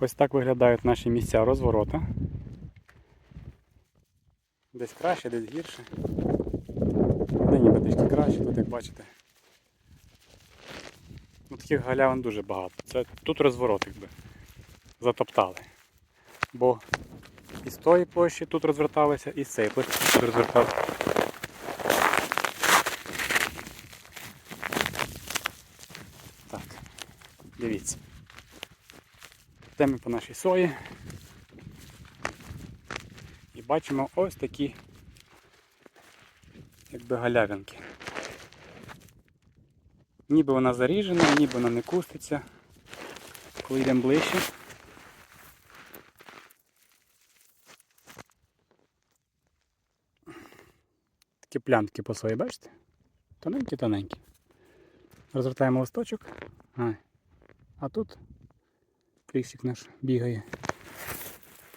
Ось так виглядають наші місця розворота. Десь краще, десь гірше. Де ніби трішки краще, тут як бачите. Ну, таких галявин дуже багато. Це тут розворот якби затоптали. Бо і з тої площі тут розверталися, і з цієї площі тут розверталися. Так, дивіться. Йдемо по нашій сої. І бачимо ось такі якби галявинки. Ніби вона заріжена, ніби вона не куститься. Коли йдемо ближче. Такі плямки по сої, бачите? Тоненькі-тоненькі. Розвертаємо листочок. А, а тут Крісик наш бігає.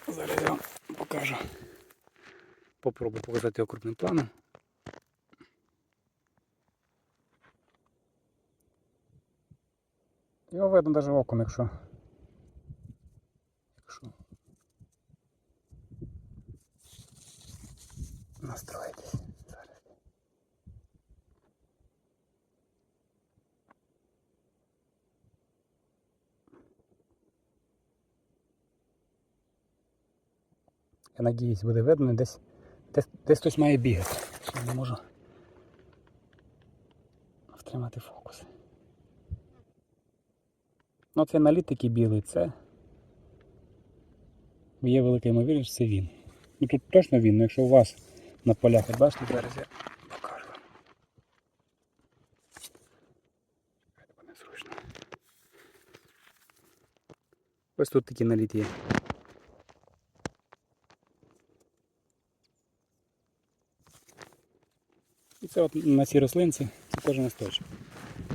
Зараз я вам покажу. Попробую показати його крупним планом. Його видно навіть оком, якщо. Якщо. Настроїтесь. Я надіюсь, буде видно, десь, десь, десь хтось має бігати. Я не можу втримати фокус. Ну цей наліт такий білий, це є велика ймовірність, це він. Ну тут точно він, але якщо у вас на полях, от бачите, зараз я покажу. Ось тут такий наліт є. І це от на цій рослинці це теж листочок.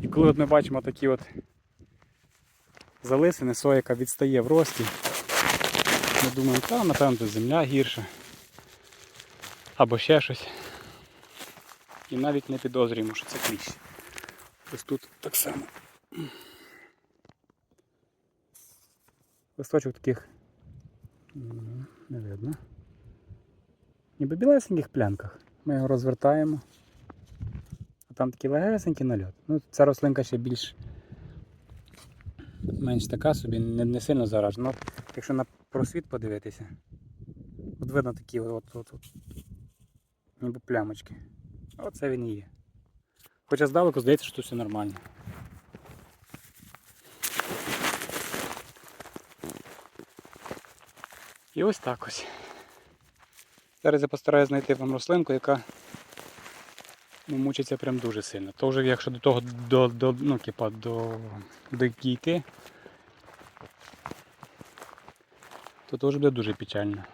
І коли от ми бачимо такі от залисини, соя, відстає в рості, ми думаємо, та напевно тут земля гірша. Або ще щось. І навіть не підозрюємо, що це кліщ. Ось тут так само. Листочок таких не видно. Ніби білесеньких плянках. Ми його розвертаємо. Там такий легесенький нальот. Ну, ця рослинка ще більш менш така собі, не, не сильно заражена. Ну, якщо на просвіт подивитися, от видно такі от, от, от, ніби плямочки. Оце він і є. Хоча здалеку здається, що тут все нормально. І ось так ось. Зараз я постараюся знайти вам рослинку, яка ну, мучиться прям дуже сильно. То вже якщо до того до, до, ну, типа, до, до дійти, то теж буде дуже печально.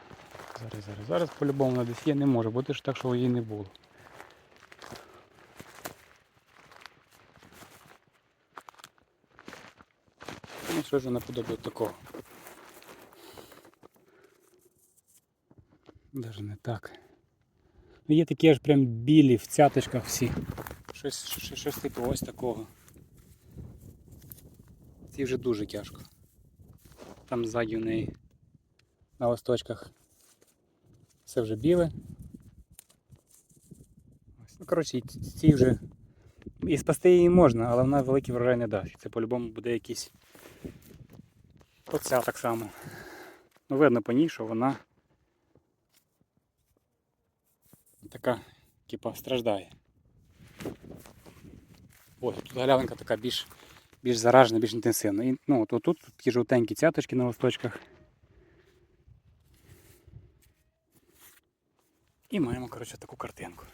Зараз, зараз, зараз по-любому вона десь є, не може бути ж так, що її не було. Ну, що ж вона подобає такого. Даже не так. Ну, Є такі аж прям білі в цяточках всі. Щось, щось, щось типу ось такого. Ці вже дуже тяжко. Там ззаді в неї на листочках все вже біле. Ну, коротше, ці вже. І спасти її можна, але вона великий врожай не дасть. Це по-любому буде якийсь. Оця так само. Ну, видно по ній, що вона така, типа, страждає. Ось, тут галявинка така більш, більш заражена, більш інтенсивна. І, ну, от, тут такі жовтенькі цяточки на листочках. І маємо, коротше, таку картинку.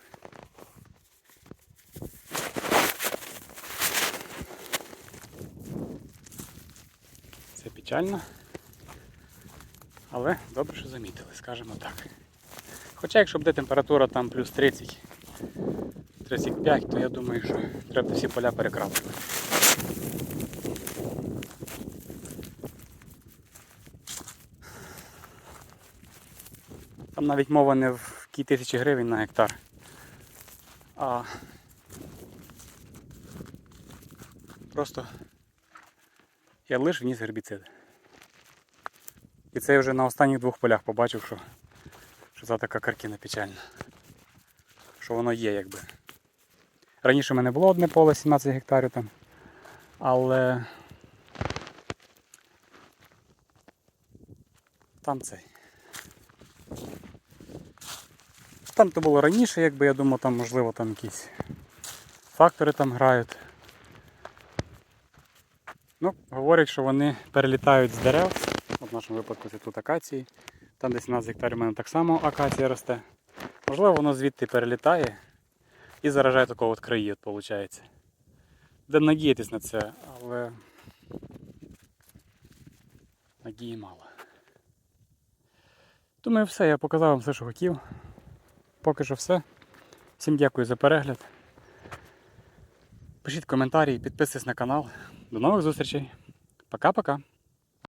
Це печально. Але добре, що замітили, скажімо так. Хоча якщо буде температура там плюс 30, 35, то я думаю, що треба всі поля перекрапувати. Там навіть мова не в кій тисячі гривень на гектар. А просто я лише вніс гербіцид. І це я вже на останніх двох полях побачив, що, це така картина печальна. Що воно є якби. Раніше в мене було одне поле 17 гектарів там. Але там цей. Там то було раніше, якби я думав, там можливо там якісь фактори там грають. Ну, говорять, що вони перелітають з дерев. В нашому випадку це тут акації. Там десь 17 гектарів у мене так само акація росте. Можливо, воно звідти перелітає і заражає такого от краї, виходить. Будемо надіятись на це, але надії мало. Думаю, все, я показав вам все, що хотів. Поки що все. Всім дякую за перегляд. Пишіть коментарі, підписуйтесь на канал. До нових зустрічей. Пока-пока.